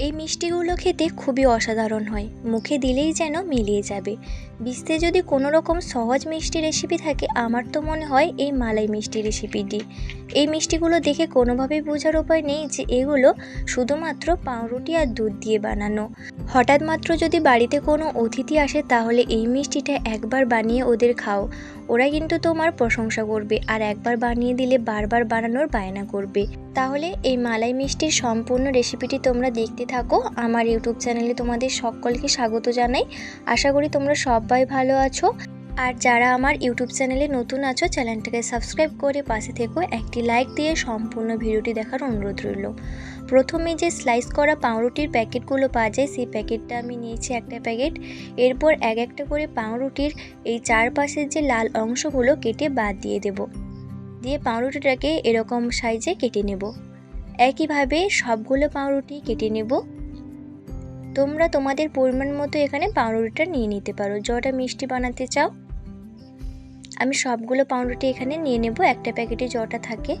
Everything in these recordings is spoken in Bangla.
এই মিষ্টিগুলো খেতে খুবই অসাধারণ হয়। মুখে দিলেই যেন মিলিয়ে যাবে। বিশ্বে যদি কোনো রকম সহজ মিষ্টি রেসিপি থাকে, আমার তো মনে হয় এই মালাই মিষ্টি রেসিপিটি এই মিষ্টিগুলো দেখে কোনোভাবেই বোঝার উপায় নেই যে এগুলো শুধুমাত্র পাউরুটি আর দুধ দিয়ে বানানো। হঠাৎ মাত্র যদি বাড়িতে কোনো অতিথি আসে, তাহলে এই মিষ্টিটা একবার বানিয়ে ওদের খাও। ওরা কিন্তু তোমার প্রশংসা করবে আর একবার বানিয়ে দিলে বারবার বানানোর বায়না করবে। তাহলে এই মালাই মিষ্টির সম্পূর্ণ রেসিপিটি তোমরা দেখতে থাকো। আমার ইউটিউব চ্যানেলে তোমাদের সকলকে স্বাগত জানাই। আশা করি তোমরা সবাই ভালো আছো। আর যারা আমার ইউটিউব চ্যানেলে নতুন আছো, চ্যানেলটাকে সাবস্ক্রাইব করে পাশে থেকো। একটি লাইক দিয়ে সম্পূর্ণ ভিডিওটি দেখার অনুরোধ রইল। প্রথমে যে স্লাইস করা পাউরুটির প্যাকেটগুলো পাওয়া যায়, সেই প্যাকেটটা আমি নিয়েছি একটা প্যাকেট। এরপর এক একটা করে পাউরুটির এই চারপাশের যে লাল অংশগুলো কেটে বাদ দিয়ে দেব। দিয়ে পাউরুটিটাকে এরকম সাইজে কেটে নেব। একইভাবে সবগুলো পাউরুটি কেটে নেব। তোমরা তোমাদের পরিমাণ মতো এখানে পাউরুটিটা নিয়ে নিতে পারো। যটা মিষ্টি বানাতে চাও, আমি সবগুলো পাউরুটি এখানে নিয়ে নেব। একটা প্যাকেটে যটা থাকে,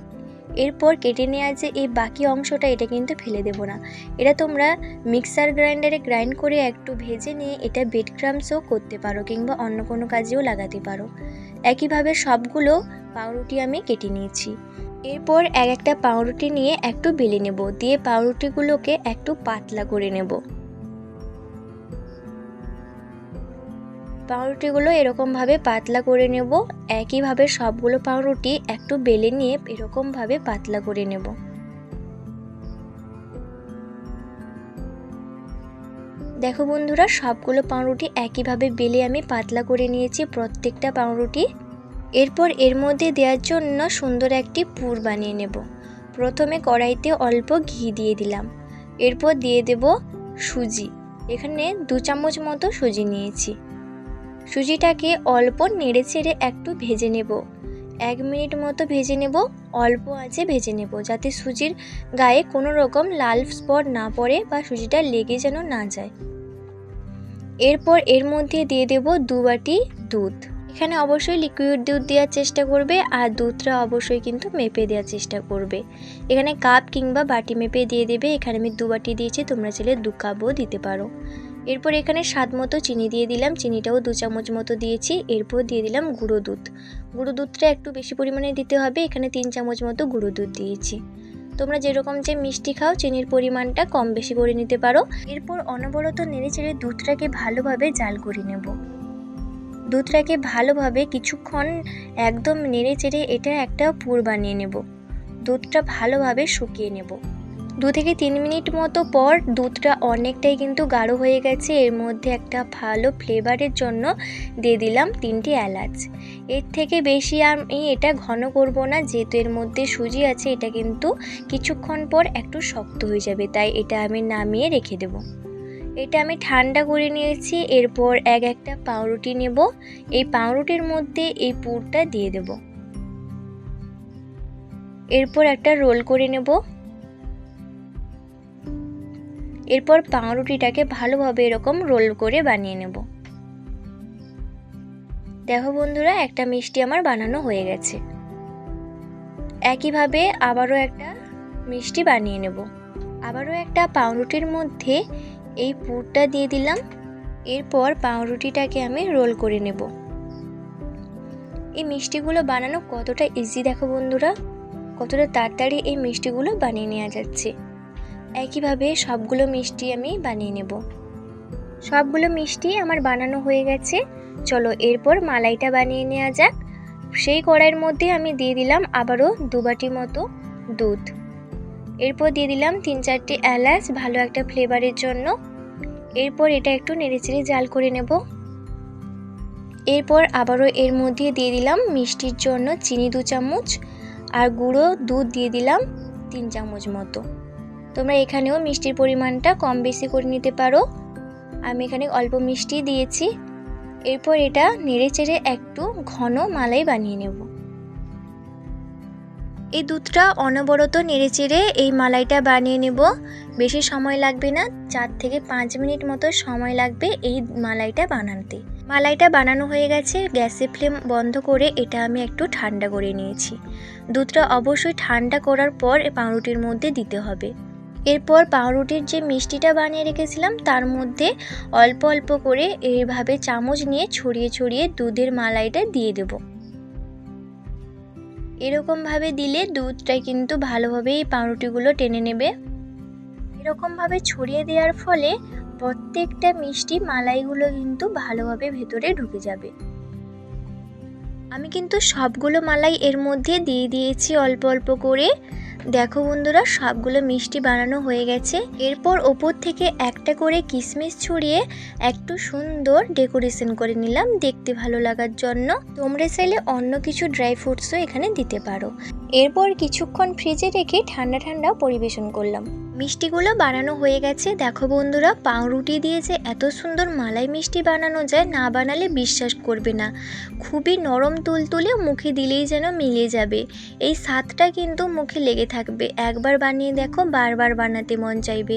এরপর কেটে নেওয়া যে এই বাকি অংশটা, এটা কিন্তু ফেলে দেবো না। এটা তোমরা মিক্সার গ্রাইন্ডারে গ্রাইন্ড করে একটু ভেজে নিয়ে এটা বেড ক্রামসও করতে পারো, কিংবা অন্য কোনো কাজেও লাগাতে পারো। একইভাবে সবগুলো পাউরুটি আমি কেটে নিয়েছি। এরপর এক একটা পাউরুটি নিয়ে একটু বেলে নেব, দিয়ে পাউরুটিগুলোকে একটু পাতলা করে নেব। পাউরুটিগুলো এরকমভাবে পাতলা করে নেব, একইভাবে সবগুলো পাউরুটি একটু বেলে নিয়ে এরকমভাবে পাতলা করে নেব। দেখো বন্ধুরা, সবগুলো পাউরুটি একইভাবে বেলে আমি পাতলা করে নিয়েছি, প্রত্যেকটা পাউরুটি এরপর এর মধ্যে দেওয়ার জন্য সুন্দর একটি পুর বানিয়ে নেব। প্রথমে কড়াইতে অল্প ঘি দিয়ে দিলাম। এরপর দিয়ে দেব সুজি। এখানে দু চামচ মতো সুজি নিয়েছি। সুজিটাকে অল্প নেড়ে চেড়ে একটু ভেজে নেব। এক মিনিট মতো ভেজে নেব, অল্প আঁচে ভেজে নেব, যাতে সুজির গায়ে কোনো রকম লাল স্পট না পড়ে বা সুজিটা লেগে যেন না যায়। এরপর এর মধ্যে দিয়ে দেব দু বাটি দুধ। এখানে অবশ্যই লিকুইড দুধ দেওয়ার চেষ্টা করবে আর দুধটা অবশ্যই কিন্তু মেপে দেওয়ার চেষ্টা করবে। এখানে কাপ কিংবা বাটি মেপে দিয়ে দেবে। এখানে আমি দু বাটি দিয়েছি, তোমরা চাইলে দু কাপও দিতে পারো। এরপর এখানে স্বাদ মতো চিনি দিয়ে দিলাম। চিনিটাও দু চামচ মতো দিয়েছি। এরপর দিয়ে দিলাম গুঁড়ো দুধ। গুঁড়ো দুধটা একটু বেশি পরিমাণে দিতে হবে। এখানে তিন চামচ মতো গুঁড়ো দুধ দিয়েছি। তোমরা যেরকম যে মিষ্টি খাও, চিনির পরিমাণটা কম বেশি করে নিতে পারো। এরপর অনবরত নেড়ে চেড়ে দুধটাকে ভালোভাবে জাল করে নেব। দুধটাকে ভালোভাবে কিছুক্ষণ একদম নেড়ে চেড়ে এটা একটা পুর বানিয়ে নেব। দুধটা ভালোভাবে শুকিয়ে নেব। দু থেকে তিন মিনিট মতো পর দুধটা অনেকটাই কিন্তু গাঢ় হয়ে গেছে। এর মধ্যে একটা ভালো ফ্লেভারের জন্য দিয়ে দিলাম তিনটি এলাচ। এর থেকে বেশি আমি এটা ঘন করব না, যেহেতু এর মধ্যে সুজি আছে, এটা কিন্তু কিছুক্ষণ পর একটু শক্ত হয়ে যাবে, তাই এটা আমি নামিয়ে রেখে দেব। এটা আমি ঠান্ডা করে নিয়েছি, এরপর এক একটা পাউরুটি নেব। এই পাউরুটির মধ্যে এই পুরটা দিয়ে দেব। এরপর একটা রোল করে নেব। এরপর পাউরুটিটাকে ভালোভাবে এরকম রোল করে বানিয়ে নেব। দেখো বন্ধুরা, একটা মিষ্টি আমার বানানো হয়ে গেছে। একইভাবে আবারও একটা মিষ্টি বানিয়ে নেব। আবারও একটা পাউরুটির মধ্যে এই পুরটা দিয়ে দিলাম। এরপর পাউরুটিটাকে আমি রোল করে নেব। এই মিষ্টিগুলো বানানো কতটা ইজি দেখো বন্ধুরা। কতটা তাড়াতাড়ি এই মিষ্টিগুলো বানিয়ে নেওয়া যাচ্ছে। একইভাবে সবগুলো মিষ্টি আমি বানিয়ে নেব। সবগুলো মিষ্টি আমার বানানো হয়ে গেছে। চলো এরপর মালাইটা বানিয়ে নেওয়া যাক। সেই কড়াইয়ের মধ্যে আমি দিয়ে দিলাম আবারও দু বাটি মতো দুধ। এরপর দিয়ে দিলাম তিন চারটি এলাচ, ভালো একটা ফ্লেভারের জন্য। এরপর এটা একটু নেড়েচেড়ে জাল করে নেব। এরপর আবারও এর মধ্যে দিয়ে দিলাম মিষ্টির জন্য চিনি দু চামচ আর গুঁড়ো দুধ দিয়ে দিলাম তিন চামচ মতো। তোমরা এখানেও মিষ্টির পরিমাণটা কম বেশি করে নিতে পারো। আমি এখানে অল্প মিষ্টি দিয়েছি। এরপর এটা নেড়ে চেড়ে একটু ঘন মালাই বানিয়ে নেব। এই দুধটা অনবরত নেড়ে চেড়ে এই মালাইটা বানিয়ে নেব। বেশি সময় লাগবে না, চার থেকে পাঁচ মিনিট মতো সময় লাগবে এই মালাইটা বানাতে। মালাইটা বানানো হয়ে গেছে, গ্যাসের ফ্লেম বন্ধ করে এটা আমি একটু ঠান্ডা করে নিয়েছি। দুধটা অবশ্যই ঠান্ডা করার পর পাউরুটির মধ্যে দিতে হবে। এরপর পাউরুটির যে মিষ্টিটা বানিয়ে রেখেছিলাম, তার মধ্যে অল্প অল্প করে এইভাবে চামচ নিয়ে ছড়িয়ে ছড়িয়ে দুধের মালাইটা দিয়ে দেব। এরকমভাবে দিলে দুধটা কিন্তু ভালোভাবে এই পাউরুটিগুলো টেনে নেবে। এরকমভাবে ছড়িয়ে দেওয়ার ফলে প্রত্যেকটা মিষ্টি মালাইগুলো কিন্তু ভালোভাবে ভেতরে ঢুকে যাবে। আমি কিন্তু সবগুলো মালাই এর মধ্যে দিয়ে দিয়েছি অল্প অল্প করে। দেখো বন্ধুরা, সবগুলো মিষ্টি বানানো হয়ে গেছে। এরপর ওপর থেকে একটা করে কিশমিশ ছড়িয়ে একটু সুন্দর ডেকোরেশন করে নিলাম দেখতে ভালো লাগার জন্য। তোমরা চাইলে অন্য কিছু ড্রাই ফ্রুটসও এখানে দিতে পারো। এরপর কিছুক্ষণ ফ্রিজে রেখে ঠান্ডা ঠান্ডা পরিবেশন করলাম। মিষ্টিগুলো বানানো হয়ে গেছে। দেখো বন্ধুরা, পাউরুটি দিয়ে যে এত সুন্দর মালাই মিষ্টি বানানো যায়, না বানালে বিশ্বাস করবে না। খুবই নরম তুলতুলে মুখে দিলেই যেন মিলে যাবে। এই স্বাদটা কিন্তু মুখে লেগে থাকবে। একবার বানিয়ে দেখো, বারবার বানাতে মন চাইবে।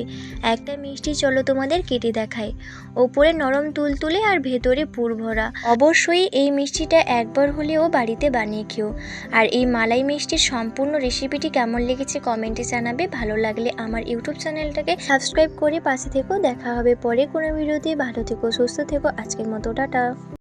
একটা মিষ্টি চলো তোমাদের কেটে দেখায় ওপরে নরম তুলতুলে আর ভেতরে পুর ভরা। অবশ্যই এই মিষ্টিটা একবার হলেও বাড়িতে বানিয়ে খেও। আর এই মালাই মিষ্টির সম্পূর্ণ রেসিপিটি কেমন লেগেছে কমেন্টে জানাবে। ভালো লাগলে আমার ইউটিউব চ্যানেলটাকে সাবস্ক্রাইব করে পাশে থেকেও দেখা হবে পরে কোনো ভিডিওতে। ভালো থেকো, সুস্থ থেকো, আজকের মতো, টাটা।